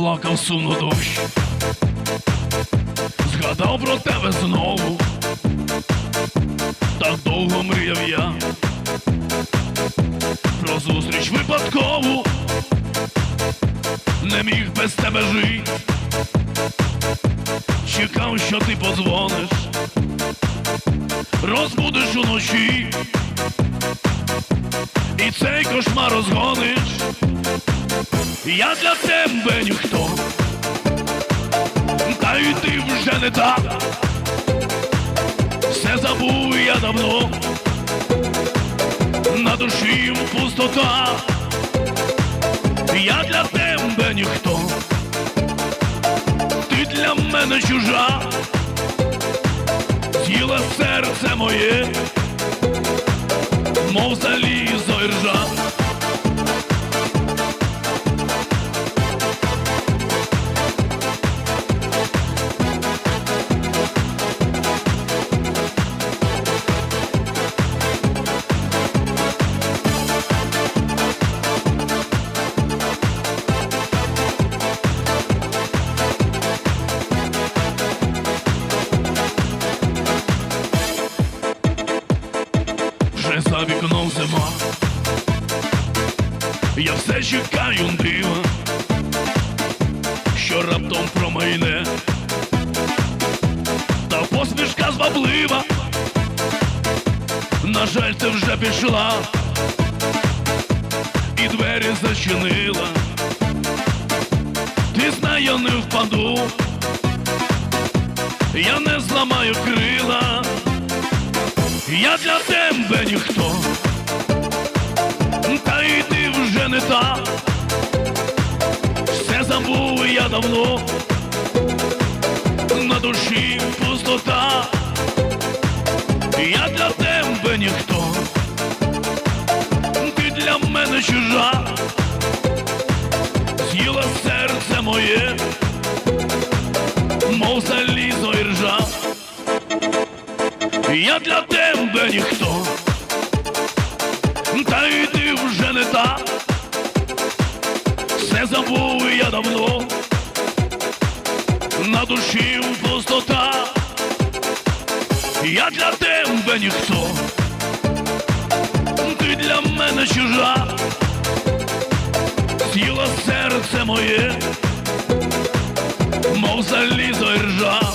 заплакав сумно дощ. Згадав про тебе знову, так довго мріяв я. Про зустріч випадкову, не міг без тебе жити. Чекав, що ти подзвониш, розбудиш уночі, і цей кошмар розгониш. Я для тебе ніхто, та й ти вже не так. Все забув я давно, на душі пустота. Я для тебе ніхто, ти для мене чужа, з'їла серце моє, мов залізо і ржа. За вікном зима. Я все чекаю дива, що раптом промайне, та посмішка зваблива, на жаль, ти вже пішла, і двері зачинила. Ти знай, я не впаду, я не зламаю крила. Я для тебе ніхто, та й ти вже не та, все забув я давно, на душі пустота, я для тебе ніхто, ти для мене чужа, Я для тебе ніхто, та й ти вже не та, все забув я давно, на душі пустота, я для тебе ніхто, ти для мене чужа, з'їла серце моє, мов залізо і ржа.